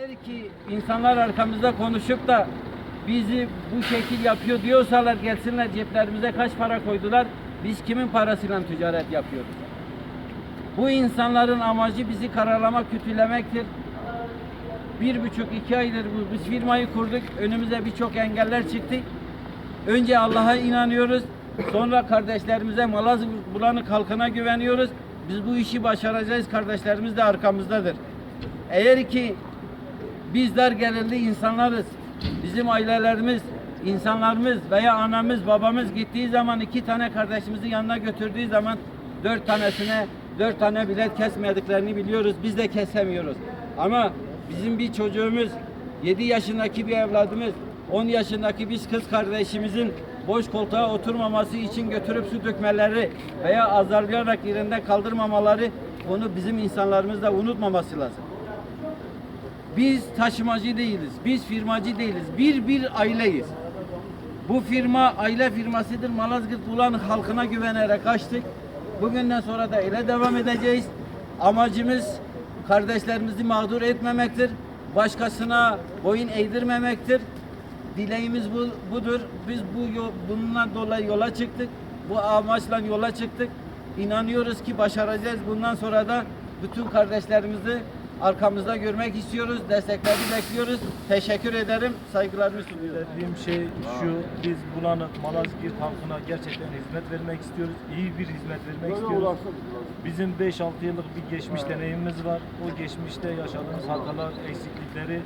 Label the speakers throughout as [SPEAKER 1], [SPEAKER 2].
[SPEAKER 1] Eğer ki insanlar arkamızda konuşup da bizi bu şekil yapıyor diyorsalar gelsinler ceplerimize kaç para koydular. Biz kimin parasıyla ticaret yapıyoruz? Bu insanların amacı bizi karalamak, kötülemektir. Bir buçuk, iki aydır biz firmayı kurduk. Önümüze birçok engeller çıktı. Önce Allah'a inanıyoruz. Sonra kardeşlerimize Malazgirt Bulanık halkına güveniyoruz. Biz bu işi başaracağız. Kardeşlerimiz de arkamızdadır. Eğer ki bizler gelirli insanlarız. Bizim ailelerimiz, insanlarımız veya anamız, babamız gittiği zaman iki tane kardeşimizi yanına götürdüğü zaman dört tanesine dört tane bilet kesmediklerini biliyoruz. Biz de kesemiyoruz. Ama bizim bir çocuğumuz, 7 yaşındaki bir evladımız, 10 yaşındaki biz kız kardeşimizin boş koltuğa oturmaması için götürüp su dökmeleri veya azarlayarak yerinde kaldırmamaları onu bizim insanlarımız da unutmaması lazım. Biz taşımacı değiliz. Biz firmacı değiliz. Bir bir aileyiz. Bu firma aile firmasıdır. Malazgirt Bulan halkına güvenerek açtık. Bugünden sonra da öyle devam edeceğiz. Amacımız kardeşlerimizi mağdur etmemektir. Başkasına boyun eğdirmemektir. Dileğimiz bu, budur. Biz bu bundan dolayı yola çıktık. Bu amaçla yola çıktık. İnanıyoruz ki başaracağız. Bundan sonra da bütün kardeşlerimizi arkamızda görmek istiyoruz. Destekleri bekliyoruz. Teşekkür ederim. Saygılarımı sunuyorum.
[SPEAKER 2] Dediğim şey şu, biz Bulanık, Malazgirt halkına gerçekten hizmet vermek istiyoruz. İyi bir hizmet vermek istiyoruz. Bizim 5-6 yıllık bir geçmiş deneyimimiz var. O geçmişte yaşadığımız hatalar, eksiklikleri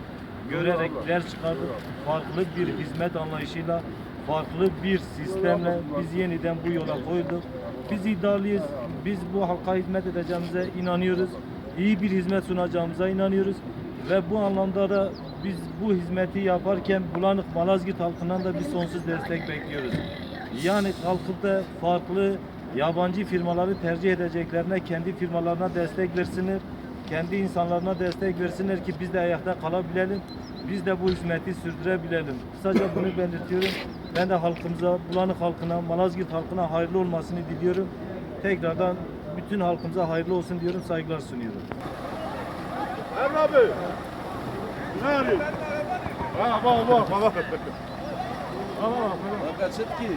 [SPEAKER 2] görerek ders çıkardık. Farklı bir hizmet anlayışıyla, farklı bir sistemle biz yeniden bu yola koyduk. Biz iddialıyız. Biz bu halka hizmet edeceğimize inanıyoruz. İyi bir hizmet sunacağımıza inanıyoruz. Ve bu anlamda da biz bu hizmeti yaparken Bulanık Malazgirt halkından da bir sonsuz destek bekliyoruz. Yani kalkıp da farklı yabancı firmaları tercih edeceklerine kendi firmalarına destek versinler. Kendi insanlarına destek versinler ki biz de ayakta kalabilelim. Biz de bu hizmeti sürdürebilelim. Kısaca bunu belirtiyorum. Ben de halkımıza, Bulanık halkına, Malazgirt halkına hayırlı olmasını diliyorum. Tekrardan bütün halkımıza hayırlı olsun diyorum. Saygılar sunuyorum.
[SPEAKER 3] Emre abi. Ne arıyorsun? Ha bak bak bak. Bak bak.
[SPEAKER 4] Kaçıt ki.